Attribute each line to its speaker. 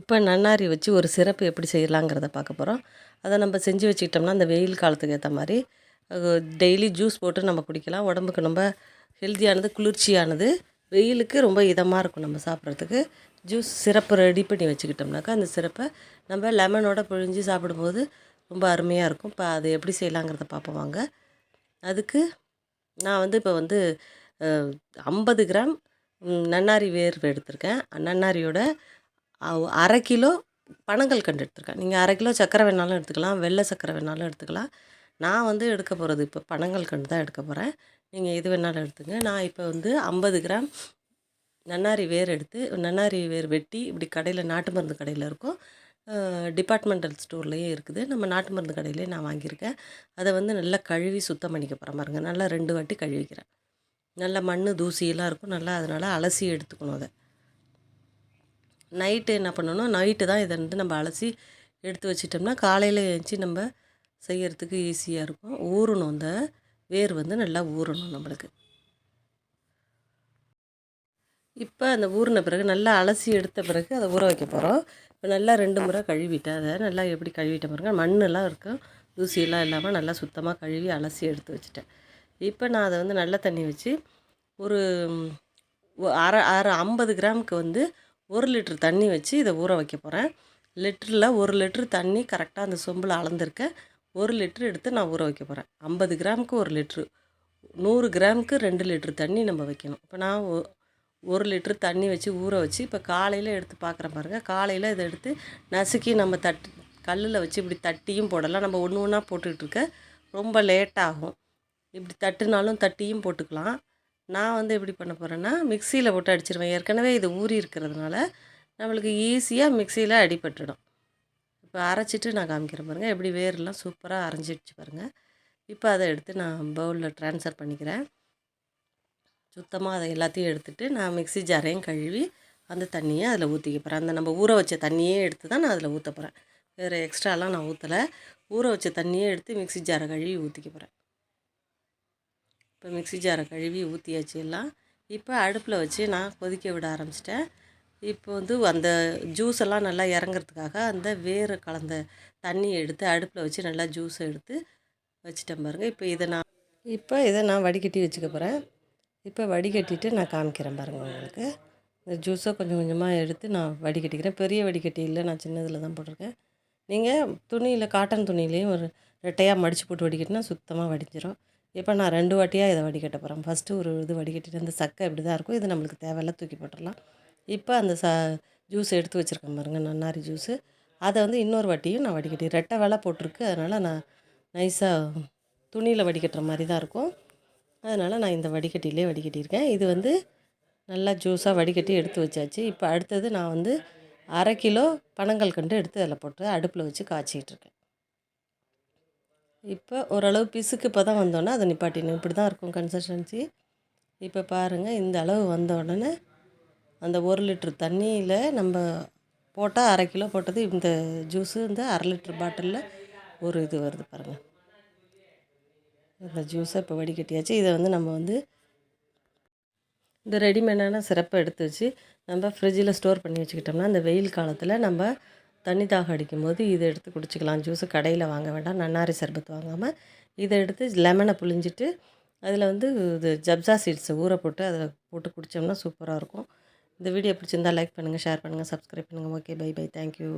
Speaker 1: இப்போ நன்னாரி வச்சு ஒரு சிறப்பு எப்படி செய்யலாங்கிறத பார்க்க போகிறோம் அதை நம்ம செஞ்சு வச்சுக்கிட்டோம்னா அந்த வெயில் காலத்துக்கு ஏற்ற மாதிரி டெய்லி ஜூஸ் போட்டு நம்ம குடிக்கலாம். உடம்புக்கு ரொம்ப ஹெல்த்தியானது குளிர்ச்சியானது வெயிலுக்கு ரொம்ப இதமாக இருக்கும் நம்ம சாப்பிட்றதுக்கு. ஜூஸ் சிறப்பு ரெடி பண்ணி வச்சுக்கிட்டோம்னாக்கா அந்த சிறப்பை நம்ம லெமனோட பிழிஞ்சு சாப்பிடும்போது ரொம்ப அருமையாக இருக்கும். இப்போ அதை எப்படி செய்யலாங்கிறத பார்ப்போம் வாங்க. அதுக்கு நான் வந்து இப்போ வந்து ஐம்பது கிராம் நன்னாரி வேர்வை எடுத்திருக்கேன். நன்னாரியோட அரை கிலோ பனங்கள் கண்டு எடுத்திருக்கேன். நீங்கள் அரை கிலோ சக்கரை வேணாலும் எடுத்துக்கலாம் வெள்ளை சக்கரை வேணாலும் எடுத்துக்கலாம். நான் வந்து எடுக்க போகிறது இப்போ பனங்கள் கண்டு தான் எடுக்க போகிறேன் நீங்கள் எது வேணாலும் எடுத்துங்க. நான் இப்போ வந்து ஐம்பது கிராம் நன்னாரி வேர் எடுத்து நன்னாரி வேர் வெட்டி இப்படி கடையில் நாட்டு மருந்து கடையில் இருக்கும். டிபார்ட்மெண்டல் ஸ்டோர்லேயே இருக்குது. நம்ம நாட்டு மருந்து கடையிலே நான் வாங்கியிருக்கேன். அதை வந்து நல்லா கழுவி சுத்தம் பண்ணிக்க போகிற பாருங்க. நல்லா ரெண்டு வாட்டி கழுவிக்கிறேன். நல்லா மண் தூசியெல்லாம் இருக்கும். நல்லா அதனால் அலசி எடுத்துக்கணும் அதை. நைட்டு என்ன பண்ணணும் நைட்டு தான் இதை வந்து நம்ம அலசி எடுத்து வச்சிட்டோம்னா காலையில் எழுந்துச்சி நம்ம செய்கிறதுக்கு ஈஸியாக இருக்கும். ஊறணும் அந்த வேர் வந்து நல்லா ஊறணும் நம்மளுக்கு. இப்போ அந்த ஊறின பிறகு நல்லா அலசி எடுத்த பிறகு அதை ஊற வைக்க போகிறோம் இப்போ நல்லா ரெண்டு முறை கழுவிட்டேன் அதை நல்லா எப்படி கழுவிட்ட பாருங்க மண்ணெல்லாம் இருக்கும். தூசியெல்லாம் இல்லாமல் நல்லா சுத்தமாக கழுவி அலசி எடுத்து வச்சுட்டேன். இப்போ நான் அதை வந்து நல்ல தண்ணி வச்சு ஒரு அரை அரை ஐம்பது கிராமுக்கு வந்து ஒரு லிட்ரு தண்ணி வச்சு இதை ஊற வைக்க போகிறேன் லிட்டரில் ஒரு லிட்ரு தண்ணி கரெக்டாக அந்த சொம்பில் அளந்திருக்க ஒரு லிட்ரு எடுத்து நான் ஊற வைக்க போகிறேன் ஐம்பது கிராமுக்கு ஒரு லிட்ரு நூறு கிராமுக்கு ரெண்டு லிட்ரு தண்ணி நம்ம வைக்கணும். இப்போ நான் ஒ- ஒரு லிட்ரு தண்ணி வச்சு ஊற வச்சு இப்போ காலையில் எடுத்து பார்க்குறேன் பாருங்கள் காலையில் இதை எடுத்து நசுக்கி நம்ம தட்டு கல்லில் வச்சு இப்படி தட்டியும் போடலாம். நம்ம ஒன்று ஒன்றா போட்டுக்கிட்டு இருக்க ரொம்ப லேட்டாகும். இப்படி தட்டுனாலும் தட்டியும் போட்டுக்கலாம். நான் வந்து எப்படி பண்ண போகிறேன்னா மிக்சியில் போட்டு அடிச்சிருவேன். ஏற்கனவே இது ஊறி இருக்கிறதுனால நம்மளுக்கு ஈஸியாக மிக்சியில் அடிபட்டுடும். இப்போ அரைச்சிட்டு நான் காமிக்கிறேன் பாருங்கள் எப்படி வேர்லாம் சூப்பராக அரைஞ்சிடுச்சு பாருங்கள் இப்போ அதை எடுத்து நான் பவுலில் ட்ரான்ஸ்ஃபர் பண்ணிக்கிறேன். சுத்தமாக அதை எல்லாத்தையும் எடுத்துட்டு நான் மிக்சி ஜாரையும் கழுவி அந்த தண்ணியை அதில் ஊற்றிக்க போகிறேன் அந்த நம்ம ஊற வச்ச தண்ணியே எடுத்து தான் நான் அதில் ஊற்ற போகிறேன் வேறு எக்ஸ்ட்ராலாம் நான் ஊற்றலை ஊற வச்ச தண்ணியே எடுத்து மிக்சி ஜாரை கழுவி ஊற்றிக்க போகிறேன் இப்போ மிக்ஸி ஜாரை கழுவி ஊற்றியாச்சு எல்லாம். இப்போ அடுப்பில் வச்சு நான் கொதிக்க விட ஆரம்பிச்சிட்டேன். இப்போ வந்து அந்த ஜூஸ் எல்லாம் நல்லா இறங்குறதுக்காக அந்த வேறு கலந்த தண்ணியை எடுத்து அடுப்பில் வச்சு நல்லா ஜூஸை எடுத்து வச்சுட்டேன் பாருங்கள் இப்போ இதை நான் இப்போ இதை நான் வடிகட்டி வச்சுக்க போகிறேன் இப்போ வடிகட்டிட்டு நான் காமிக்கிறேன் பாருங்கள் உங்களுக்கு. இந்த ஜூஸை கொஞ்சம் கொஞ்சமாக எடுத்து நான் வடிகட்டிக்கிறேன். பெரிய வடிகட்டி இல்லை நான் சின்னதில் தான் போட்டிருக்கேன். நீங்கள் துணியில் காட்டன் துணியிலையும் ஒரு ரெட்டையாக மடித்து போட்டு வடிக்கட்டினா சுத்தமாக வடிஞ்சிரும். இப்போ நான் ரெண்டு வாட்டியாக இதை வடிகட்ட போகிறேன் ஃபஸ்ட்டு ஒரு இது வடிகட்டிட்டு அந்த சக்கை இப்படி தான் இருக்கும். இது நம்மளுக்கு தேவையில்ல தூக்கி போட்டுடலாம். இப்போ அந்த ச ஜூஸ் எடுத்து வச்சுருக்கேன் பாருங்கள் நன்னாரி ஜூஸு அதை வந்து இன்னொரு வாட்டியும் நான் வடிகட்டி ரெட்டை வேலை போட்டிருக்கு. அதனால் நான் நைஸாக துணியில் வடிகட்டுற மாதிரி தான் இருக்கும். அதனால் நான் இந்த வடிகட்டிலே வடிகட்டியிருக்கேன் இது வந்து நல்லா ஜூஸாக வடிகட்டி எடுத்து வச்சாச்சு. இப்போ அடுத்தது நான் வந்து அரை கிலோ பனங்கல் கண்டு எடுத்து அதில் போட்டு அடுப்பில் வச்சு காய்ச்சிக்கிட்டு இருக்கேன். இப்போ ஓரளவு பிசுக்கு இப்போ தான் வந்தோடனே அதை நிப்பாட்டினேன் இப்படி தான் இருக்கும் கன்சிஸ்டன்சி இப்போ பாருங்கள் இந்த அளவு வந்த உடனே அந்த ஒரு லிட்ரு தண்ணியில் நம்ம போட்டால் அரை கிலோ போட்டது இந்த ஜூஸு இந்த அரை லிட்ரு பாட்டிலில் ஒரு இது வருது பாருங்கள் இந்த ஜூஸை இப்போ வடிகட்டியாச்சு. இதை வந்து நம்ம வந்து இந்த ரெடிமேடான சிறப்பை எடுத்து வச்சு நம்ம ஃப்ரிட்ஜில் ஸ்டோர் பண்ணி வச்சுக்கிட்டோம்னா இந்த வெயில் காலத்தில் நம்ம தண்ணி தாகம் அடிக்கும்போது இதை எடுத்து குடிச்சிக்கலாம். ஜூஸு கடையில் வாங்க வேண்டாம். நன்னாரி சர்பத் வாங்காமல் இதை எடுத்து லெமனை புழிஞ்சிட்டு அதில் வந்து இது ஜப்ஜா சீட்ஸை ஊற போட்டு அதை போட்டு குடித்தோம்னா சூப்பராக இருக்கும். இந்த வீடியோ பிடிச்சிருந்தால் லைக் பண்ணுங்கள் ஷேர் பண்ணுங்கள் சப்ஸ்கிரைப் பண்ணுங்கள் ஓகே பை பை தேங்க்யூ